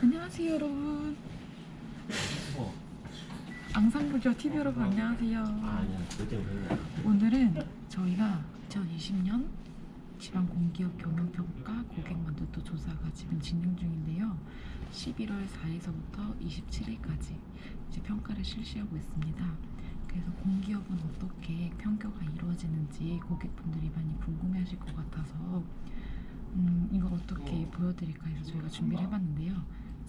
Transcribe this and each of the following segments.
안녕하세요 여러분 어. 앙상블쇼 TV 여러분 안녕하세요 그래. 오늘은 저희가 2020년 지방 공기업 경영평가 고객만족도 조사가 지금 진행 중인데요 11월 4일서부터 27일까지 이제 평가를 실시하고 있습니다 그래서 공기업은 어떻게 평가가 이루어지는지 고객분들이 많이 궁금해하실 것 같아서 음, 이걸 어떻게 보여드릴까 해서 저희가 준비를 해봤는데요.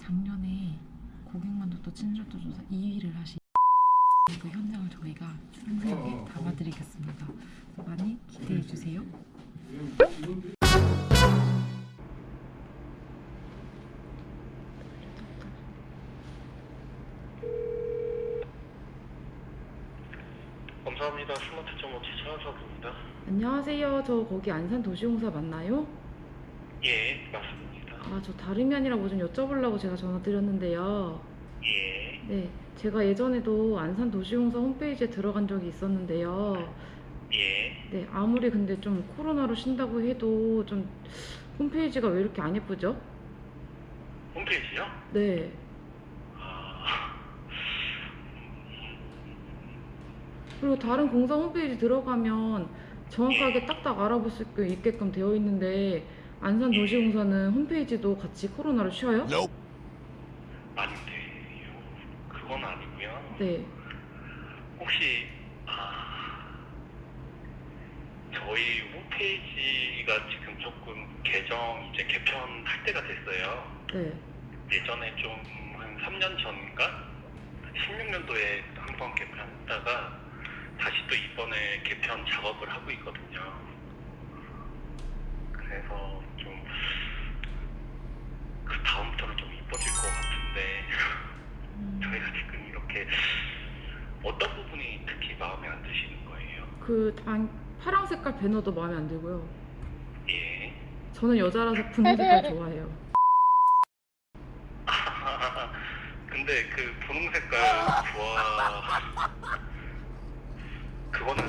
작년에 고객만족도 친절도 조사 2위를 하신 그 현장을 저희가 상세하게 담아드리겠습니다. 그래서 많이 기대해 주세요. 감사합니다. 스마트 점호치 차은석입니다. 안녕하세요. 저 거기 안산 도시공사 맞나요? 예, 맞습니다. 아, 저 다름이 아니라 뭐 좀 여쭤보려고 제가 전화 드렸는데요. 예, 네, 제가 예전에도 안산 도시공사 홈페이지에 들어간 적이 있었는데요. 예. 네, 아무리 근데 좀 코로나로 쉰다고 해도 좀 홈페이지가 왜 이렇게 안 예쁘죠? 홈페이지요? 네. 아, 그리고 다른 공사 홈페이지 들어가면 정확하게 딱딱 알아볼 수 있게끔 되어 있는데 안산 도시공사는 홈페이지도 같이 코로나로 쉬어요? 아닌데요. 그건 아니고요. 네. 혹시 아, 저희 홈페이지가 지금 조금 개정 이제 개편할 때가 됐어요. 네. 예전에 좀 한 3년 전인가 16년도에 한 번 개편했다가 다시 또 이번에 개편 작업을 하고 있거든요. 그래서 음, 저희가 지금 이렇게 어떤 부분이 특히 마음에 안 드시는 거예요? 그 방, 파랑 색깔 배너도 마음에 안 들고요. 예. 저는 여자라서 분홍 색깔 좋아해요. 근데 그 분홍 색깔 좋아 그거는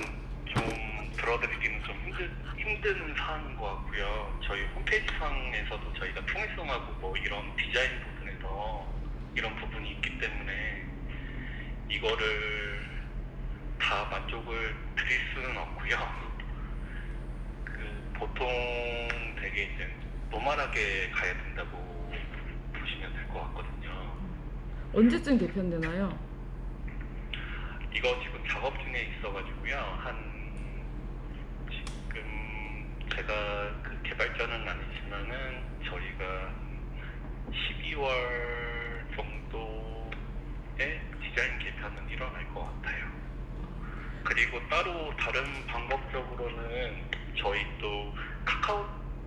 좀 들어드리기는 좀 힘든 힘든 사안인 것 같고요. 저희 홈페이지 상에서도 저희가 통일성하고 뭐 이런 디자인 부분에서 이런 부분이 있기 때문에 이거를 다 만족을 드릴 수는 없고요. 그 보통 되게 이제 노멀하게 가야 된다고 보시면 될 것 같거든요. 언제쯤 개편되나요? 이거 지금 작업 중에 있어가지고요. 한 지금 제가 그 개발자는 아니지만은 저희가 12월 정도에 디자인 개편은 일어날 것 같아요. 그리고 따로 다른 방법적으로는 저희 또 카카오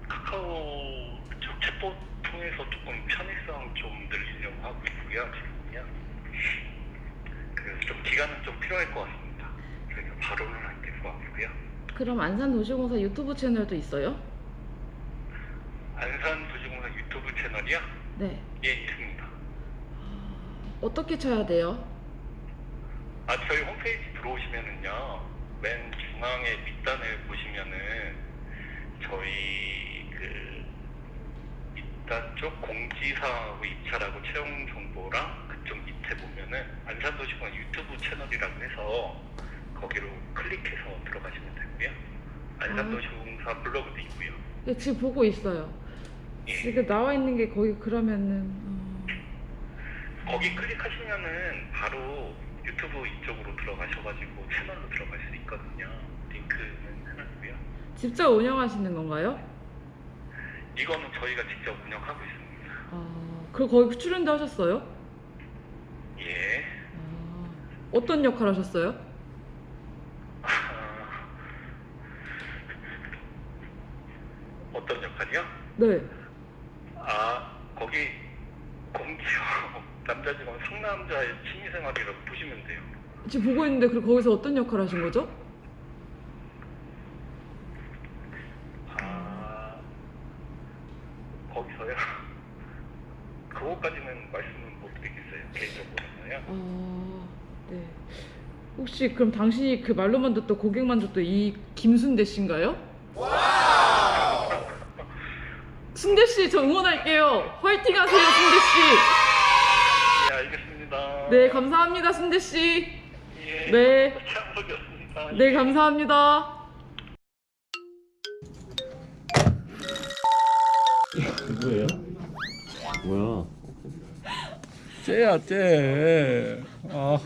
카카오 저 챗봇 통해서 조금 편의성 좀 늘리려고 하고 있고요. 지금요. 그래서 좀 기간은 좀 필요할 것 같습니다. 그래서 바로는 안 될 것 같고요. 그럼 안산 도시공사 유튜브 채널도 있어요? 안산 도시공사 유튜브 채널이요? 네. 예, 있습니다. 어떻게 쳐야 돼요? 아, 저희 홈페이지 들어오시면은요, 맨 중앙에 밑단을 보시면은, 저희 그, 밑단 쪽 공지사하고 입찰하고 채용 정보랑 그쪽 밑에 보면은, 안산도시공사 유튜브 채널이라고 해서, 거기로 클릭해서 들어가시면 되고요. 안산도시공사 블로그도 있고요. 네, 지금 보고 있어요. 예. 지금 나와 있는 게 거기 그러면은 어, 거기 클릭하시면은 바로 유튜브 이쪽으로 들어가셔가지고 채널로 들어갈 수 있거든요. 링크는 해놨고요. 직접 운영하시는 건가요? 이거는 저희가 직접 운영하고 있습니다. 아, 그 거기 출연도 하셨어요? 예. 아, 어떤 역할 하셨어요? 아, 어떤 역할이요? 네. 아, 거기 공기업 남자 직원 상남자의 취미생활이라고 보시면 돼요. 지금 보고 있는데 그 거기서 어떤 역할 하신 거죠? 아, 거기서요? 그거까지는 말씀은 못 드리겠어요. 개인적으로는요. 아, 네. 혹시 그럼 당신이 그 말로만 듣던 고객만 듣던 이 김순대 씨인가요? 순대 씨, 저 응원할게요. 화이팅 하세요, 순대 씨. 예. 네, 감사합니다, 순대 씨. 예. 네. 잘 보겠습니다. 네, 감사합니다. 누구예요? 뭐야? 쟤야 쟤. 아뭐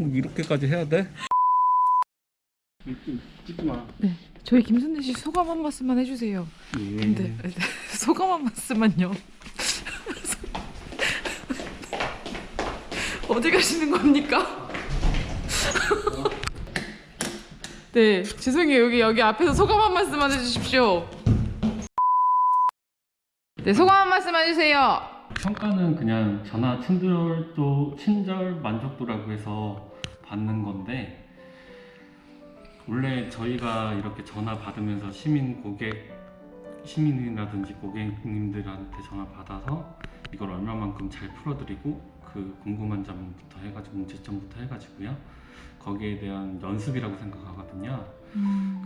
이렇게까지 해야 돼? 찍지 마. 네, 저희 김순대 씨 소감 한 말씀만 해주세요. 근데 소감 한 말씀만요. 어디 가시는 겁니까? 네, 죄송해요. 여기 여기 앞에서 소감 한 말씀만 해주십시오. 네, 소감 한 말씀만 해주세요. 평가는 그냥 전화 친절도 친절 만족도라고 해서 받는 건데 원래 저희가 이렇게 전화 받으면서 시민 고객 시민이라든지 고객님들한테 전화 받아서 이걸 얼마만큼 잘 풀어드리고 그 궁금한 점부터 해가지고 문제점부터 해가지고요 거기에 대한 연습이라고 생각하거든요.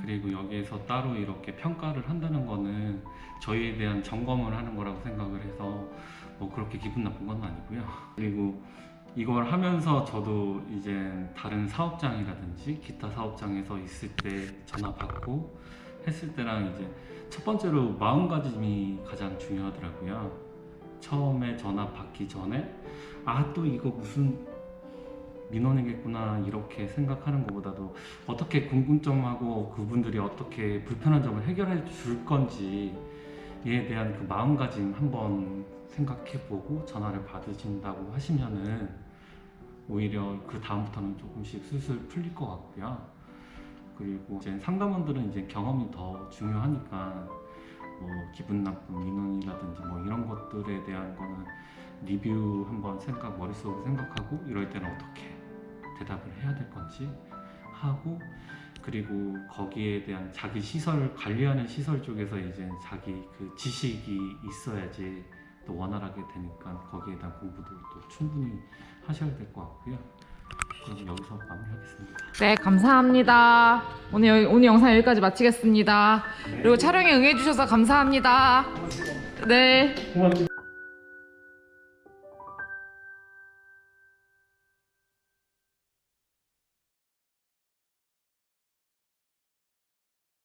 그리고 여기에서 따로 이렇게 평가를 한다는 거는 저희에 대한 점검을 하는 거라고 생각을 해서 뭐 그렇게 기분 나쁜 건 아니고요. 그리고 이걸 하면서 저도 이제 다른 사업장이라든지 기타 사업장에서 있을 때 전화 받고 했을 때랑 이제 첫 번째로 마음가짐이 가장 중요하더라고요. 처음에 전화 받기 전에 아 또 이거 무슨 민원이겠구나 이렇게 생각하는 것보다도 어떻게 궁금점하고 그분들이 어떻게 불편한 점을 해결해 줄 건지에 대한 그 마음가짐 한번 생각해보고 전화를 받으신다고 하시면은 오히려 그 다음부터는 조금씩 슬슬 풀릴 것 같고요. 그리고 이제 상담원들은 이제 경험이 더 중요하니까 뭐 기분 나쁜 민원이라든지 뭐 이런 것들에 대한 거는 리뷰 한번 생각 머릿속으로 생각하고 이럴 때는 어떻게 대답을 해야 될 건지 하고 그리고 거기에 대한 자기 시설 관리하는 시설 쪽에서 이제 자기 그 지식이 있어야지 또 원활하게 되니까 거기에 대한 공부도 또 충분히 하셔야 될 것 같고요. 그럼 여기서 마무리하겠습니다. 네, 감사합니다. 오늘 여- 오늘 영상 여기까지 마치겠습니다. 그리고 촬영에 응해주셔서 감사합니다. 네. 고맙습니다.